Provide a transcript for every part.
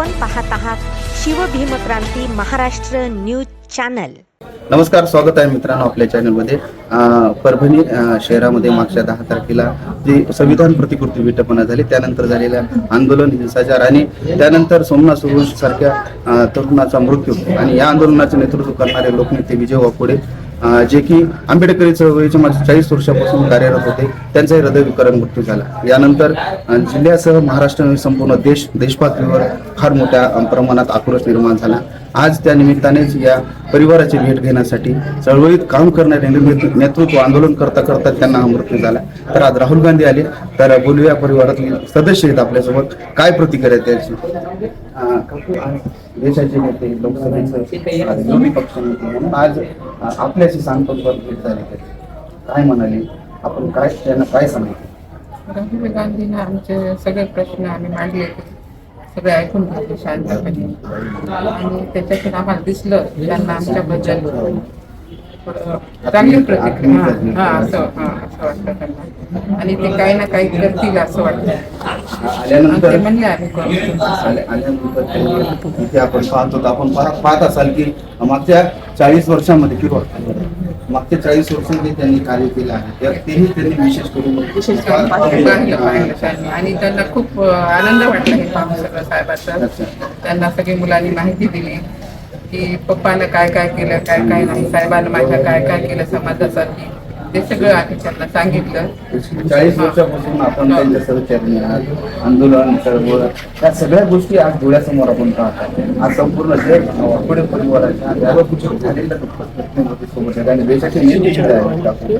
आपण पाहत आहात शिवभीमक्रांती महाराष्ट्र न्यूज चॅनल. नमस्कार स्वागत आहे मित्रांनो आपल्या चॅनलमध्ये. परभणी शहरामध्ये मागच्या दहा तारखेला जी संविधान प्रतिकृती विटपना झाली त्यानंतर झालेल्या आंदोलन हिंसाचार आणि त्यानंतर सोमनाथ सुरू सारख्या तरुणाचा मृत्यू आणि या आंदोलनाचे नेतृत्व करणारे लोकनेते विजय वाकोडे जे की आंबेडकरी चळवळीच्या माझ्या चाळीस वर्षापासून कार्यरत होते त्यांचाही हृदयविकारण मृत्यू झाला. यानंतर जिल्ह्यासह महाराष्ट्र संपूर्ण देश देशपातळीवर फार मोठ्या प्रमाणात आक्रोश निर्माण झाला. आज त्या निमित्तानेच या परिवाराची भेट घेण्यासाठी चळवळीत काम करणारे नेतृत्व नेतृत्व आंदोलन करता करता त्यांना हा मृत्यू झाला. तर आज राहुल गांधी आले. तर बोलूया परिवारातले सदस्य आहेत आपल्यासोबत. काय प्रतिक्रिया आहे त्याची? देशाचे नेते लोकसभेचे आज विरोधी पक्ष नेते म्हणून आज आपल्याशी सांगतो भेट झाली. काय म्हणाले? आपण काय त्यांना काय सांगितलं? राहुल गांधींना आमचे सगळे प्रश्न आम्ही मांडले. होते सगळे ऐकून घेतले शांतपणे. आणि त्याच्यातून आम्हाला दिसलं त्यांना आमच्याबद्दल चांगली प्रतिक्रिया. हा, असं हा असं वाटतं त्यांना. आणि ते काही ना काही करतील असं वाटतं. आल्यानंतर ते म्हणले आम्ही करू आल्यानंतर आपण पाहतो आपण पाहत असाल की मागच्या चाळीस वर्षामध्ये किंवा मागच्या चाळीस वर्षांमध्ये त्यांनी कार्य केलं आहे. तेही त्यांनी विशेष करून विशेष करून पाहिलं पाहिलं त्यांनी आणि त्यांना खूप आनंद वाटला हे पाहून सगळं साहेबाचं. त्यांना सगळी मुलांनी माहिती दिली की पप्पानं काय काय केलं काय काय नाही. साहेबानं माझ्या काय काय केलं समाजासाठी. ते सगळं आम्ही त्यांना सांगितलं. चाळीस वर्षापासून आपण त्यांच्या आहात आंदोलन चळवळ या सगळ्या गोष्टी आज डोळ्यासमोर आपण पाहतो आज संपूर्ण जग पुढे परिवाराच्या आहे. आणि देशाचे आपण.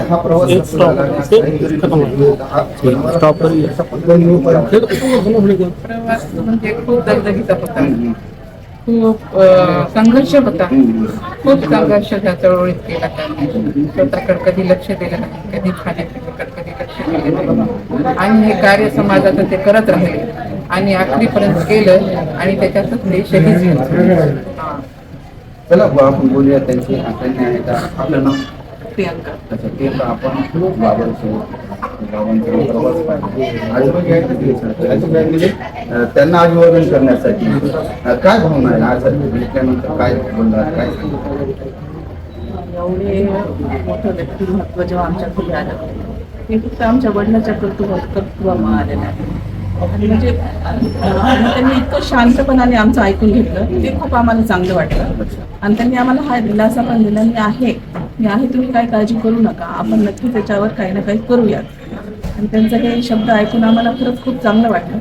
हा प्रवास हा प्रवास म्हणजे खूप दगदगीचा हम्म, खूप संघर्ष होता. खूप संघर्ष त्या चळवळीत केला त्यांनी स्वतःकडे कधी लक्ष दिलं नाही कधी खाण्यापिण्याकडे कधी लक्ष दिलं नाही. आणि हे कार्य समाजाचं ते करत राहिले. आणि आखरीपर्यंत केलं आणि त्याच्यातच ते शहीद झाले. हा. चला आपण बोलूया. त्यांची त्यांनी आहे का आपलं नाव? प्रियांका. तर आपण बाबांसोबत बाबांसोबत त्यांना अभिवादन करण्यासाठी. काय भावना आहे? आज भेटल्यानंतर काय बोलणार काय एवढे मोठं व्यक्तिमत्व जेव्हा आमच्या घरी आलं ते फक्त आमच्या वडिलाच्या कर्तृत्व कर्तृत्वामुळे आलेलं आहे. आणि म्हणजे त्यांनी इतकं शांतपणाने आमचं ऐकून घेतलं ते खूप आम्हाला चांगलं वाटलं. आणि त्यांनी आम्हाला हा दिलासा पण दिला मी आहे. मी आहे तुम्ही काय काळजी करू नका. आपण नक्की त्याच्यावर काही ना काही करूयात. आणि त्यांचं हे शब्द ऐकून आम्हाला खरंच खूप चांगलं वाटलं.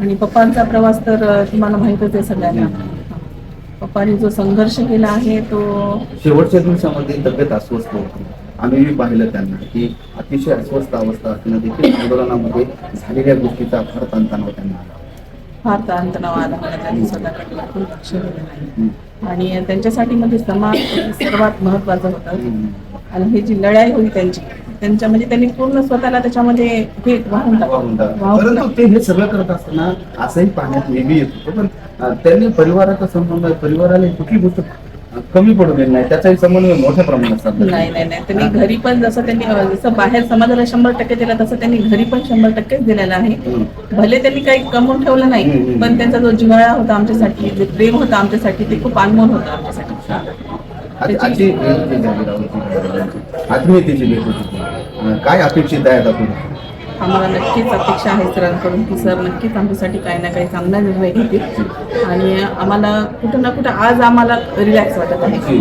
आणि पप्पांचा प्रवास तर तुम्हाला माहीतच आहे सगळ्यांना. पप्पांनी जो संघर्ष केला आहे तो शेवटच्या दिवसामध्ये तब्येत अस्वस्थ होती. आम्ही पाहिलं त्यांना की अतिशय अस्वस्थ अवस्था असणं देखील आंदोलनामध्ये झालेल्या गोष्टीचा फार ताणतणाव त्यांना आला. फार ताणतणाव आला. मला त्यांनी स्वतःकडे बिलकुल लक्ष दिलं नाही. आणि त्यांच्यासाठी म्हणजे समाज सर्वात महत्वाचं होतं. आणि ही जी लढाई होती त्यांची त्यांच्या म्हणजे त्यांनी पूर्ण स्वतःला त्याच्यामध्ये हे वाहून वाहून टाकलं. टाकलं. वाहून परंतु ते हे सगळं करत असताना असंही पाहण्यात नेहमी येत होतं. पण अं, त्यांनी परिवाराचा संबंध परिवाराला कुठली गोष्ट अं, कमी पडू देत नाही त्याचाही समन्वय मोठ्या प्रमाणात साधला नाही नाही नाही. त्यांनी घरी पण जसं त्यांनी अं, जसं बाहेर समाजाला शंभर टक्के दिला तसं त्यांनी घरी पण शंभर टक्केच दिलेला आहे. हम्म. भले त्यांनी काही कमवून ठेवलं नाही हम्म. पण त्यांचा जो जिव्हाळा होता आमच्यासाठी जे प्रेम होतं आमच्यासाठी ते खूप अनमोल होतं आमच्यासाठी. आज- आजची भेट जी झाली राहुलजी आत्मीयतेची भेट होती. काय अपेक्षित आहे आता पुढे? आम्हाला नक्कीच अपेक्षा आहे सरांकडून की सर नक्कीच आमच्यासाठी काही ना काही चांगला निर्णय घेतील. आणि आम्हाला कुठं ना कुठं आज आम्हाला रिलॅक्स वाटत आहे.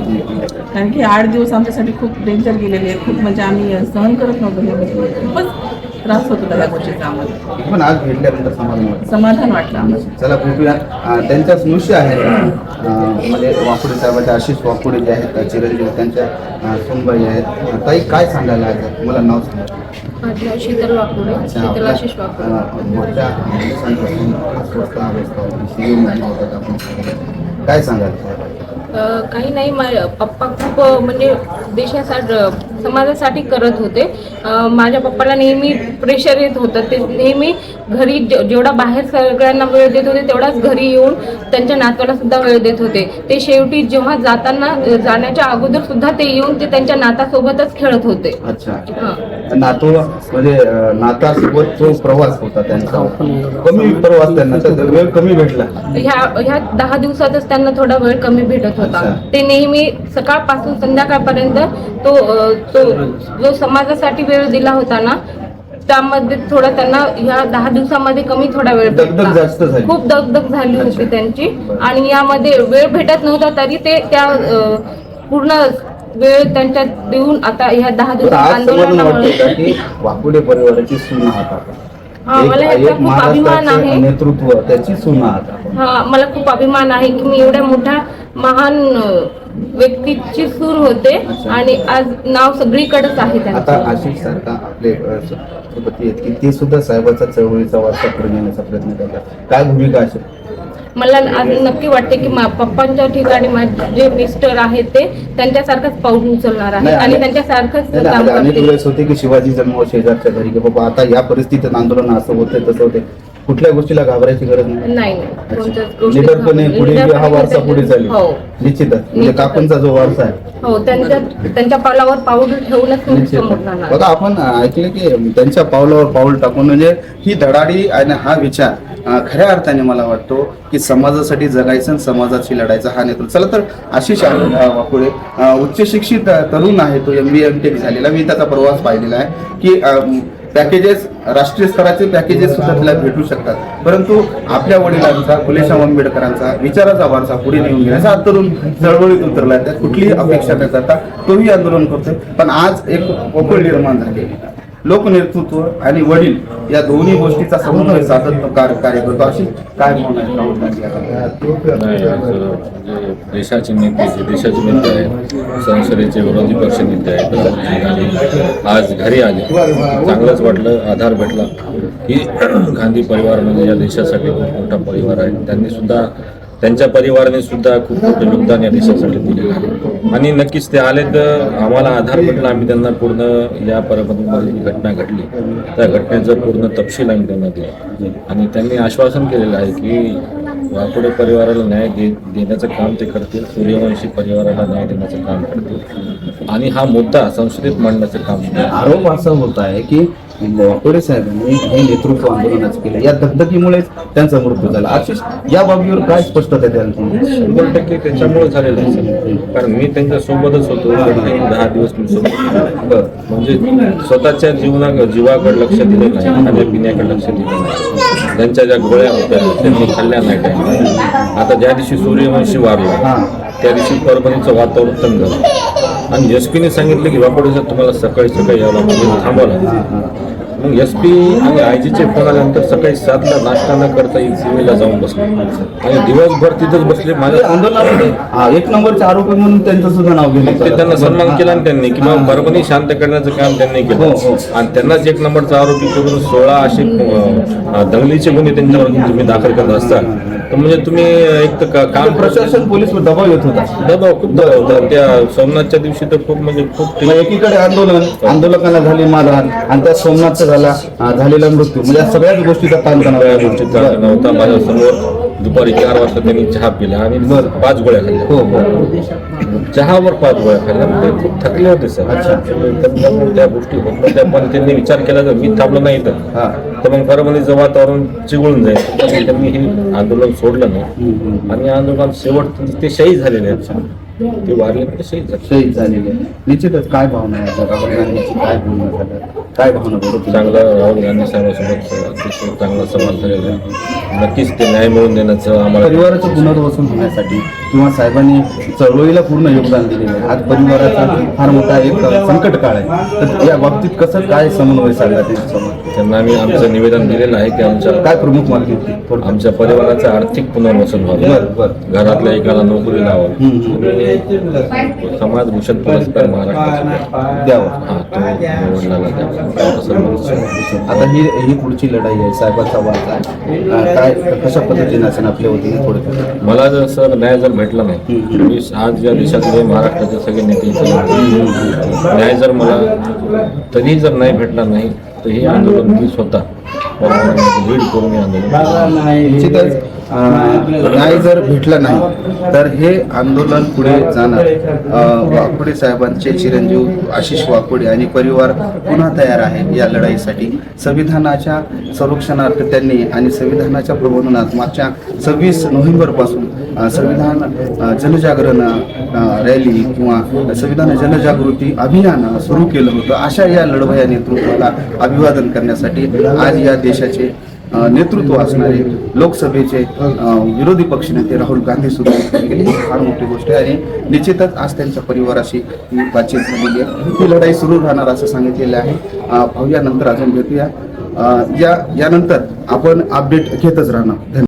कारण की आठ दिवस आमच्यासाठी खूप डेंजर गेलेले आहेत खूप म्हणजे आम्ही सहन करत नव्हतो. खूपच त्रास होत होता या गोष्टीचा आम्हाला. पण आज भेटल्यानंतर समाधान वाटतं. समाधान वाटलं आम्हाला. चला भेटूया. अं, त्यांच्या स्नुष्य आहेत. अं, म्हणजे वाकुडे साहेबाचे आशिष वाकुडे जे आहेत चिरंजीव त्यांच्या अं, सुनबाई आहेत. अं, ताई काय सांगायला आहे मला नाव सांगा. माझं नाव शीतल वाकुडे. शीतल आशिष वाकुडे. अं, मोठ्या दिवसांपासून अस्वस्थ अवस्था होती. शिव महिना होता आपण. काय सांगाल? काही नाही मा पप्पा खूप म्हणजे देशासाठी समाजासाठी करत होते. माझ्या पप्पाला नेहमी प्रेशर येत होतं. ते नेहमी घरी जेवढा बाहेर सगळ्यांना वेळ देत होते तेवढाच घरी येऊन त्यांच्या नातवाला सुद्धा वेळ देत होते. ते शेवटी जेव्हा जाताना जाण्याच्या अगोदर सुद्धा ते येऊन ते त्यांच्या नातासोबतच खेळत होते. अच्छा. नातू म्हणजे नातासोबत जो प्रवास होता त्यांचा कमी प्रवास त्यांना वेळ कमी भेटला. ह्या ह्या दहा दिवसातच त्यांना थोडा वेळ कमी भेटत होता. ते नेहमी सकाळपासून संध्याकाळपर्यंत तो तो जो समाजासाठी वेळ दिला होता ना त्यामध्ये थोडा त्यांना ह्या दहा दिवसामध्ये कमी थोडा वेळ दगदग भेटला. जास्त झाली. खूप दगदग झाली होती अच्छा. त्यांची आणि यामध्ये वेळ भेटत नव्हता तरी ते त्या अ, पूर्ण वेळ त्यांच्या देऊन आता ह्या दहा तर दिवसात आज समजून आंदोलनामुळे वाटतं का की वाकुडे परिवाराची सून आहात आपण हा, एक- मला याचा एक खूप अभिमान महाराष्ट्राचे आहे. नेतृत्व त्याची सून आहात आपण हा मला खूप अभिमान आहे की मी एवढ्या मोठ्या महान अ, व्यक्तीची सूर होते. आणि आज नाव सगळीकडेच आहे आता त्यांचं आशिष सारखा आपले अ, छत्रपती आहेत की ते सुद्धा साहेबाचा चळवळीचा वारसा पुढे नेण्याचा प्रयत्न करतात. काय भूमिका असेल? मला आज नक्की वाटते की मा- पप्पांच्या ठिकाणी माझे जे मिस्टर आहेत ते त्यांच्यासारखंच पाऊल उचलणार आहे नाही, आणि आणि- त्यांच्यासारखंच नाही, काम नाही, अनेक करतील. वेळेस होते की शिवाजी जन्म शेजारच्या घरी की बाबा आता या परिस्थितीत आंदोलन असं होते तसं होते कुठल्या गोष्टीला घाबरायची गरज नाही. निडरपणे पुढे बी हा वारसा पुढे चालेल. हो. निश्चितच. म्हणजे. काकूंचा जो वारसा आहे. हो त्यांच्या त्यांच्या पावलावर पाऊल ठेवूनच बघा आपण ऐकले की त्यांच्या पावलावर पाऊल टाकून म्हणजे ही धडाडी आणि हा विचार खऱ्या अर्थाने मला वाटतो की समाजासाठी जगायचं आणि समाजाशी लढायचा हा नेतृत्व. चला तर आशिष अं, उच्च शिक्षित तरुण आहे तो एम बी एम टेक झालेला. मी त्याचा प्रवास पाहिलेला आहे की पॅकेजेस राष्ट्रीय स्तराचे पॅकेजेस सुद्धा तिला भेटू शकतात. परंतु आपल्या वडिलांचा फुलेशाह आंबेडकरांचा विचाराचा वारसा पुढे नेऊन घेण्याचा हा तरुण चळवळीत उतरला त्यात कुठलीही अपेक्षा न करता तोही आंदोलन करतोय. पण आज एक पोकळ निर्माण झाले लोकनेतृत्व आणि वडील या दोन्ही गोष्टीचा समन्वय साधत कार्य करतो. अशी काय भावना म्हणजे देशाचे नेते जे देशाचे नेते आहेत संसदेचे विरोधी पक्ष नेते आहेत आज घरी आले. चांगलंच वाटलं आधार भेटला. की गांधी परिवार म्हणजे या देशासाठी खूप मोठा परिवार आहे. त्यांनी सुद्धा त्यांच्या परिवाराने सुद्धा खूप मोठं योगदान या देशासाठी दिलेलं आहे आणि नक्कीच ते आले तर आम्हाला आधार भेटला आम्ही त्यांना पूर्ण या परभणीमध्ये जी घटना घडली. त्या घटनेचं पूर्ण तपशील आम्ही त्यांना दिला. आणि त्यांनी आश्वासन केलेलं आहे की वाकुडे परिवाराला न्याय दे देण्याचं काम ते करतील सूर्यवंशी परिवाराला न्याय देण्याचं काम करतील. आणि हा मुद्दा संसदेत मांडण्याचं काम आरोप असा होत आहे की वाकोडे साहेबांनी हे नेतृत्व आंदोलनाचं केलं. या दगदगीमुळेच त्यांचा मृत्यू झाला. आशिष या बाबीवर काय स्पष्टता द्याल शंभर टक्के त्याच्यामुळे झालेलं आहे. कारण मी त्यांच्या सोबतच होतो. दहा दिवस मी सोबत. म्हणजे स्वतःच्या जीवना जीवाकडे लक्ष दिलं नाही. खाण्यापिण्याकडे लक्ष दिलं नाही. त्यांच्या ज्या गोळ्या होत्या त्यांनी खाल्ल्या नाही टाइम आता ज्या दिवशी सूर्यवंशी वारला. त्या दिवशी परभणीचं वातावरण तंग झालं. आणि पीने सांगितलं की बापडे सर तुम्हाला सकाळी सकाळी यावं लागतं थांबावं मग एस पी आणि आय जीचे फोन आल्यानंतर सकाळी सातला नाश्ता न करता एक सीमेला जाऊन बसले आणि दिवसभर तिथंच बसले माझ्या आंदोलनामध्ये हा, एक नंबरचे आरोपी म्हणून त्यांचं सुद्धा नाव घेण्यात ते. त्यांना सन्मान केला ना त्यांनी की हा. मग परभणी शांत करण्याचं काम त्यांनी हो, हो. केलं आणि त्यांनाच एक नंबरचा आरोपी करून सोळा असे दंगलीचे गुन्हे त्यांच्यावर तुम्ही दाखल करत असता तर म्हणजे तुम्ही एक तर का- काम प्रशासन पोलीस दबाव येत होता. दबाव खूप दबाव होता. त्या सोमनाथच्या दिवशी तर खूप म्हणजे खूप मग एकीकडे आंदोलन आंदोलकांना झाली मारहाण आणि त्या सोमनाथचा झाला झालेला मृत्यू. म्हणजे या सगळ्याच गोष्टीचा ताणतणाव सगळ्या आहे. गोष्टी चालत नव्हता माझ्यासमोर दुपारी चार वाजता त्यांनी चहा पिला आणि बरं. पाच गोळ्या खाल्ल्या. हो हो. चहावर पाच गोळ्या खाल्ल्या. ते खूप थकले होते सर. अच्छा. तर त्या गोष्टी होत नव्हत्या पण त्यांनी विचार केला तर मी थांबलो नाही तर. हा. तर मग परभणीचं वातावरण चिघळून जाईल त्यांनी हे आंदोलन सोडलं नाही. आणि आंदोलन शेवट ते शहीद झालेले आहेत. ते वारले पण ते शहीद झाले. शहीद झालेले. निश्चितच काय भावना आहे? आता राहुल गांधीची काय भावना झाल्या काय भावना बरोबर चांगला राहुल गांधी साहेबांसोबत अतिशय चांगला संवाद झालेला आहे. नक्कीच ते न्याय मिळवून देण्याचं आम्हाला परिवाराचं पुनर्वसन होण्यासाठी किंवा साहेबांनी चळवळीला पूर्ण योगदान दिलेलं आहे. आज परिवाराचा फार मोठा एक संकट काळ आहे. तर या बाबतीत कसं काय समन्वय साधला त्यांना आम्ही आमचं निवेदन दिलेलं आहे की आमच्या काय प्रमुख मागणी होती. आमच्या परिवाराचं आर्थिक पुनर्वसन व्हावं. घरातल्या एकाला नोकरी लावावं. आणि समाज भूषण पुरस्कार महाराष्ट्राचा द्यावं. आता ही ही पुढची लढाई आहे साहेबांचा वाद काय कशा पद्धतीने असेल आपल्या वतीने थोडं मला जर सर न्याय जर भेटला नाही. मी आज या देशातले महाराष्ट्राचे सगळे नेते. न्याय जर मला तरी जर नाही भेटला नाही तर हे आंदोलन मी स्वतः लीड करून हे आंदोलन निश्चितच न्याय जर भेटला नाही तर हे आंदोलन पुढे जाणार. वाकोडे साहेबांचे चिरंजीव आशिष वाकोडे आणि परिवार पुन्हा तयार आहे या लढाईसाठी. संविधानाच्या संरक्षणार्थ त्यांनी आणि संविधानाच्या प्रबोधनात मागच्या सव्वीस नोव्हेंबरपासून संविधान जनजागरण रॅली किंवा संविधान जनजागृती अभियान सुरू केलं होतं. अशा या लढवया नेतृत्वाला अभिवादन करण्यासाठी आज या देशाचे नेतृत्व असणारे लोकसभेचे विरोधी विरोधी पक्षनेते राहुल गांधी सुद्धा गेली ही फार मोठी गोष्ट आहे. आणि निश्चितच आज त्यांच्या परिवाराशी बातचीत झालेली आहे. ही लढाई सुरू राहणार असं सांगितलेलं आहे. अ, पाहूया नंतर अजून भेटूया. या यानंतर आपण अपडेट घेतच राहणार. धन्यवाद.